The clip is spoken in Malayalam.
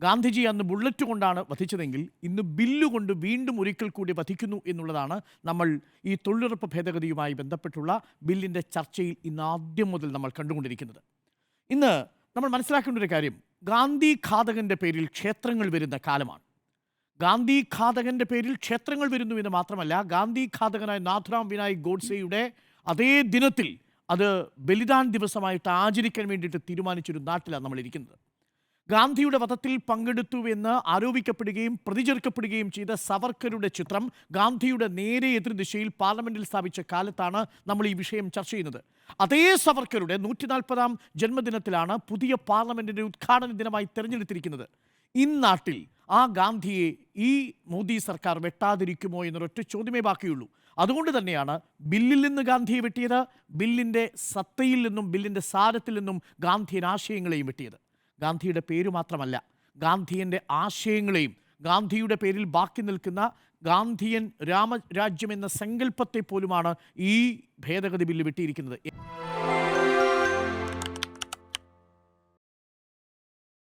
ഗാന്ധിജി അന്ന് ബുള്ളറ്റ് കൊണ്ടാണ് വധിച്ചതെങ്കിൽ ഇന്ന് ബില്ലുകൊണ്ട് വീണ്ടും ഒരിക്കൽ കൂടി വധിക്കുന്നു എന്നുള്ളതാണ് നമ്മൾ ഈ തൊഴിലുറപ്പ് ഭേദഗതിയുമായി ബന്ധപ്പെട്ടുള്ള ബില്ലിന്റെ ചർച്ചയിൽ ഇന്ന് ആദ്യം മുതൽ നമ്മൾ കണ്ടുകൊണ്ടിരിക്കുന്നത്. ഇന്ന് നമ്മൾ മനസ്സിലാക്കേണ്ട ഒരു കാര്യം ഗാന്ധി ഘാതകന്റെ പേരിൽ ക്ഷേത്രങ്ങൾ വരുന്ന കാലമാണ്. ഗാന്ധി ഘാതകന്റെ പേരിൽ ക്ഷേത്രങ്ങൾ വരുന്നു എന്ന് മാത്രമല്ല ഗാന്ധി ഘാതകനായ നാഥുറാം വിനായ് ഗോഡ്സെയുടെ അതേ ദിനത്തിൽ അത് ബലിദാൻ ദിവസമായിട്ട് ആചരിക്കാൻ വേണ്ടിയിട്ട് തീരുമാനിച്ചൊരു നാട്ടിലാണ് നമ്മൾ ഇരിക്കുന്നത് ഗാന്ധിയുടെ വധത്തിൽ പങ്കെടുത്തു എന്ന് ആരോപിക്കപ്പെടുകയും പ്രതിചേർക്കപ്പെടുകയും ചെയ്ത സവർക്കറുടെ ചിത്രം ഗാന്ധിയുടെ നേരെ എതിർദിശയിൽ പാർലമെന്റിൽ സ്ഥാപിച്ച കാലത്താണ് നമ്മൾ ഈ വിഷയം ചർച്ച ചെയ്യുന്നത്. അതേ സവർക്കറുടെ നൂറ്റി നാൽപ്പതാം ജന്മദിനത്തിലാണ് പുതിയ പാർലമെന്റിന്റെ ഉദ്ഘാടന ദിനമായി തെരഞ്ഞെടുത്തിരിക്കുന്നത്. ഇന്നാട്ടിൽ ആ ഗാന്ധിയെ ഈ മോദി സർക്കാർ വെട്ടാതിരിക്കുമോ എന്നൊരൊറ്റ ചോദ്യമേ ബാക്കിയുള്ളൂ. അതുകൊണ്ട് തന്നെയാണ് ബില്ലിൽ നിന്ന് ഗാന്ധിയെ വെട്ടിയത് ബില്ലിന്റെ സത്തയിൽ നിന്നും ബില്ലിന്റെ സാരത്തിൽ നിന്നും ഗാന്ധിയൻ ആശയങ്ങളെയും വെട്ടിയത്. ഗാന്ധിയുടെ പേര് മാത്രമല്ല ഗാന്ധിയന്റെ ആശയങ്ങളെയും ഗാന്ധിയുടെ പേരിൽ ബാക്കി നിൽക്കുന്ന ഗാന്ധിയൻ രാമരാജ്യം എന്ന സങ്കല്പത്തെ പോലുമാണ് ഈ ഭേദഗതി ബില്ല് വെട്ടിയിരിക്കുന്നത്.